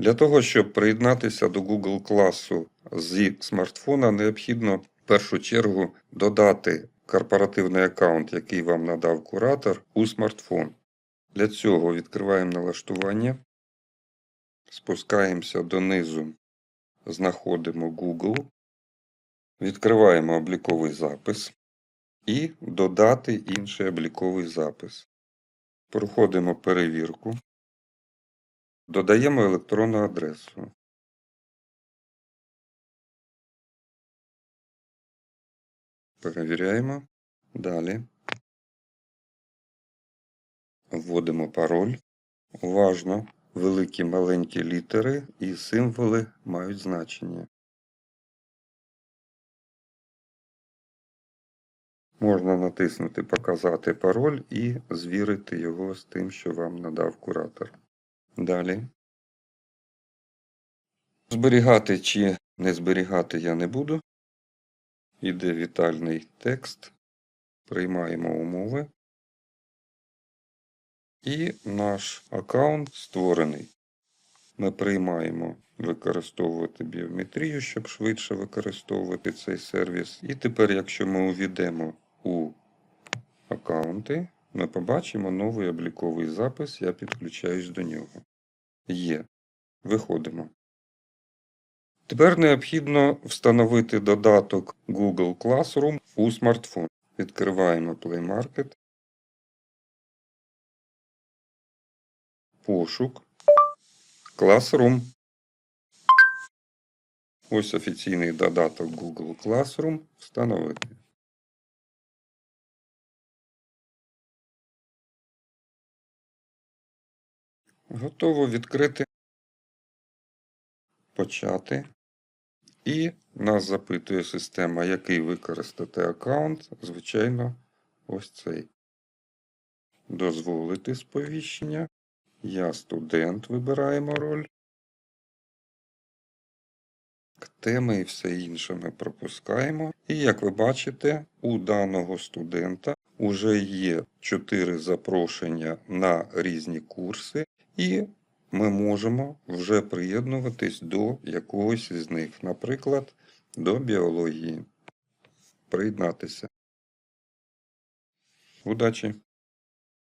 Для того, щоб приєднатися до Google класу зі смартфона, необхідно в першу чергу додати корпоративний аккаунт, який вам надав куратор, у смартфон. Для цього відкриваємо налаштування, спускаємося донизу, знаходимо Google, відкриваємо обліковий запис і додати інший обліковий запис. Проходимо перевірку. Додаємо електронну адресу. Перевіряємо. Далі. Вводимо пароль. Уважно. Великі маленькі літери і символи мають значення. Можна натиснути Показати пароль і звірити його з тим, що вам надав куратор. Далі. Зберігати чи не зберігати я не буду. Іде вітальний текст. Приймаємо умови. І наш аккаунт створений. Ми приймаємо використовувати біометрію, щоб швидше використовувати цей сервіс. І тепер, якщо ми увійдемо у аккаунти, ми побачимо новий обліковий запис. Я підключаюсь до нього. Є. Виходимо. Тепер необхідно встановити додаток Google Classroom у смартфон. Відкриваємо Play Market. Пошук. Classroom. Ось офіційний додаток Google Classroom. Встановити. Готово відкрити. Почати. І нас запитує система, який використати аккаунт. Звичайно, ось цей. Дозволити сповіщення. Я студент, вибираємо роль. Теми і все інше ми пропускаємо. І як ви бачите, у даного студента вже є 4 запрошення на різні курси, і ми можемо вже приєднуватись до якогось із них, наприклад, до біології. Приєднатися. Удачі!